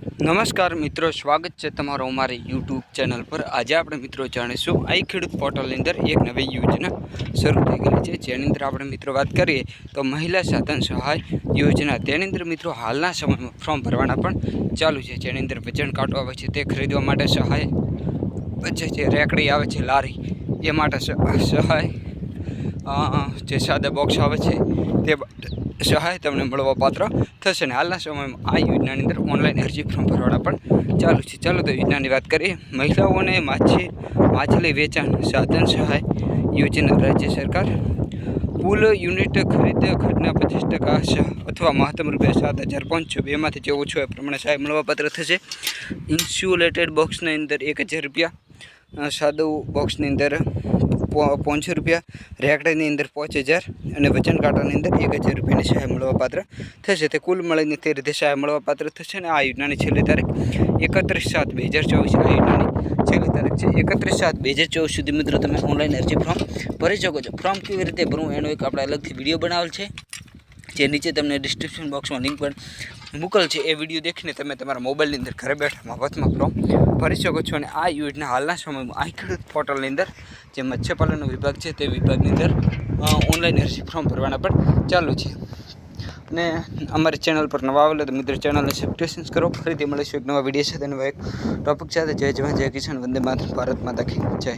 નમસ્કાર મિત્રો, સ્વાગત છે તમારો અમારી યુટ્યુબ ચેનલ પર. આજે આપણે મિત્રો જાણીશું આઈ ખેડૂત પોર્ટલની અંદર એક નવી યોજના શરૂ થઈ ગઈ છે. જેની અંદર આપણે મિત્રો વાત કરીએ તો મહિલા સાધન સહાય યોજના. તેની અંદર મિત્રો હાલના સમયમાં ફોર્મ ભરવાના પણ ચાલુ છે. જેની અંદર વજન કાંટો આવે છે તે ખરીદવા માટે સહાય પછી જે રેકડી આવે છે, લારી, એ માટે સહાય જે સાદા બોક્સ આવે છે તે સહાય તમને મળવા પાત્ર થશે ને હાલના સમયમાં આ યોજનાની અંદર ઓનલાઈન અરજી ફોર્મ ભરવાના પણ ચાલુ છે. ચાલો તો યોજનાની વાત કરીએ. મહિલાઓને માછી, માછલી વેચાણ સાધન સહાય યોજના રાજ્ય સરકાર કુલ યુનિટ ખરીદ ખર્ચના પચીસ ટકા અથવા મહત્તમ રૂપિયા સાત હજાર પાંચસો બેમાંથી જે ઓછો એ પ્રમાણે સહાય મળવાપાત્ર થશે. ઇન્સ્યુલેટેડ બોક્સની અંદર એક હજાર રૂપિયા સાદું બોક્સની અંદર પાંચસો રૂપિયા રેકડાની અંદર પાંચ હજાર અને વજન કાંટાની અંદર એક હજાર રૂપિયાની સહાય મળવાપાત્ર થશે. તે કુલ મળીને તે રીતે સહાય મળવાપાત્ર થશે અને આ યોજનાની છેલ્લી તારીખ એકત્રીસ સાત બે હજાર ચોવીસ આ યોજનાની છેલ્લી તારીખ છે એકત્રીસ સાત બે હજાર ચોવીસ સુધી મિત્રો તમે ઓનલાઈન અરજી ફોર્મ ભરી શકો છો. ફોર્મ કેવી રીતે ભરવું એનો એક આપણે અલગથી વીડિયો બનાવેલ છે. જે નીચે તમને ડિસ્ક્રિપ્શન બોક્સમાં લિંક પણ મૂકેલ છે, એ વીડિયો દેખીને તમે તમારા મોબાઈલની અંદર ઘરે બેઠા મફતમાં ફોર્મ ભરી શકો છો. અને આ યોજના હાલના સમયમાં આ ખેડૂત પોર્ટલની અંદર, જે મત્સ્યપાલનનો વિભાગ છે, તે વિભાગની અંદર ઓનલાઈન અરજી ફોર્મ ભરવાના પણ ચાલુ છે. અને અમારી ચેનલ પર નવા આવેલા તો મિત્રો ચેનલને સબસ્ક્રિપ્શન કરો ફરીથી મળીશું એક નવા વીડિયો સાથે. નવા એક ટોપિક સાથે. જય જવાન, જય કિસાન. વંદે માત્ર ભારત માતા કી જય.